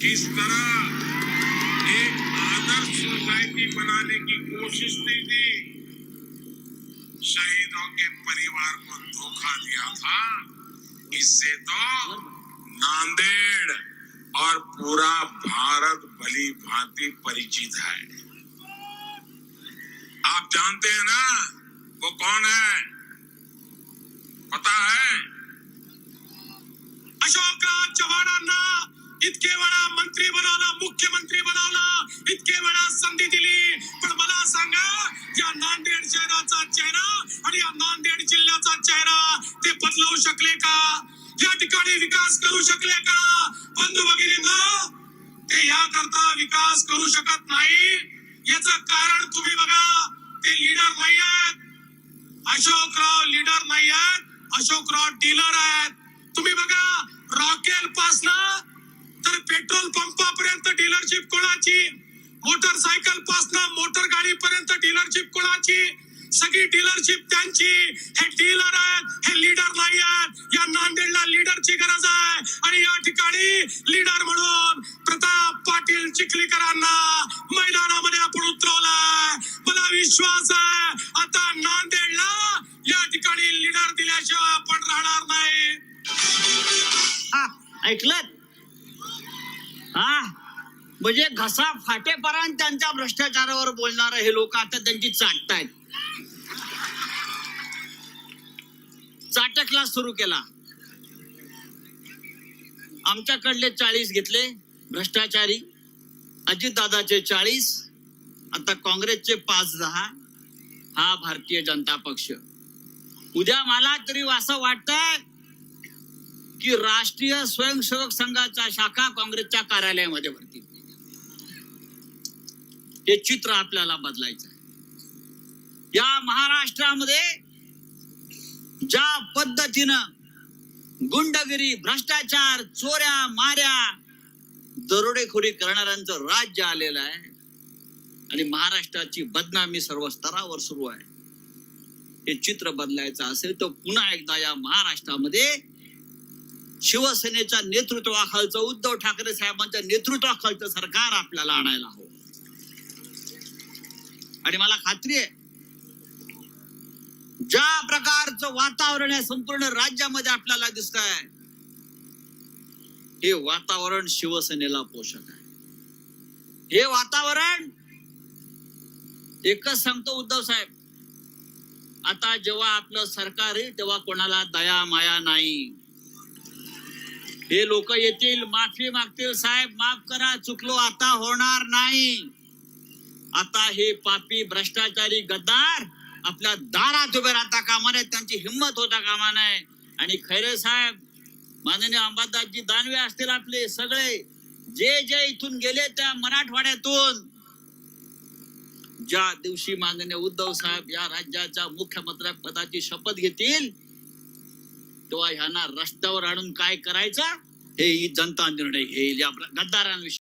किस तरह एक आदर्श सोसाइटी बनाने की कोशिश की थी? शहीदों के परिवार को धोखा दिया था। इससे तो नांदेड़ और पूरा भारत भली भांति परिचित है। आप जानते हैं ना, वो कौन है? पता है? अशोकराव चव्हाणांना इतके वेळा मंत्री बनवलं मुख्यमंत्री बनवलं इतके वेळा संधी दिली. पण मला सांगा या नांदेड शहराचा चेहरा आणि या नांदेड जिल्ह्याचा चेहरा ते बदलवू शकले का? या ठिकाणी विकास करू शकले का? बंधू भगिनींनो ते या करता विकास करू शकत नाही. याच कारण तुम्ही बघा ते लीडर नाही आहेत अशोकराव लीडर नाही आहेत अशोकराव डीलर आहेत. तुम्ही बघा रॉकेल पासनं तर पेट्रोल पंपापर्यंत डीलरशिप कोणाची? मोटरसायकल पासन मोटर गाडी पर्यंत डीलरशिप कोणाची? सगळी डीलरशिप त्यांची. हे डीलर आहेत हे लीडर नाही आहेत. या नांदेडला लीडरची गरज आहे. आणि या ठिकाणी लीडर म्हणून प्रताप पाटील चिखलीकरांना मैदानामध्ये आपण उतरवलाय. मला विश्वास आहे आता नांदेडला हा? म्हणजे घसा फाटेपर्यंत त्यांच्या भ्रष्टाचारावर बोलणार हे लोक आता त्यांची चाटतायत. चाटकला सुरू केला. आमच्याकडले चाळीस घेतले भ्रष्टाचारी अजितदादाचे चाळीस आता काँग्रेसचे पाच दहा हा भारतीय जनता पक्ष. उद्या मला तरी असं वाटतंय की राष्ट्रीय स्वयंसेवक संघाचा शाखा काँग्रेसच्या कार्यालयामध्ये भरती. हे चित्र आपल्याला बदलायचं आहे या महाराष्ट्रामध्ये ज्या पद्धतीनं गुंडगिरी भ्रष्टाचार चोऱ्या माऱ्या दरोडेखोरी करणाऱ्यांचं राज्य आलेलं आहे आणि महाराष्ट्राची बदनामी सर्व स्तरावर सुरू आहे. हे चित्र बदलायचं असेल तर पुन्हा एकदा या महाराष्ट्रामध्ये शिवसेनेच्या नेतृत्वाखालचं उद्धव ठाकरे साहेबांच्या नेतृत्वाखालचं सरकार आपल्याला आणायला हवं. आणि मला खात्री आहे ज्या प्रकारचं वातावरण आहे संपूर्ण राज्यामध्ये आपल्याला दिसत आहे हे वातावरण शिवसेनेला पोषक आहे. हे वातावरण एकच सांगतो उद्धव साहेब आता जेव्हा आपलं सरकार आहे तेव्हा कोणाला दया माया नाही. हे लोक येतील माफी मागतील. साहेब माफ करा चुकलो आता होणार नाही. आता हे पापी भ्रष्टाचारी गद्दार आपल्या दारात उभे राहता कामा नये त्यांची हिंमत होता कामा नये. आणि खैरे साहेब माननीय अंबादासजी दानवे असतील आपले सगळे. जे जे इथून गेले त्या मराठवाड्यातून. ज्या दिवशी माननीय उद्धव साहेब या राज्याच्या मुख्यमंत्री पदाची शपथ घेतील तेव्हा ह्यांना रस्त्यावर आणून काय करायचं? हे ही जनता निर्णय घेईल या गद्दारांविषयी.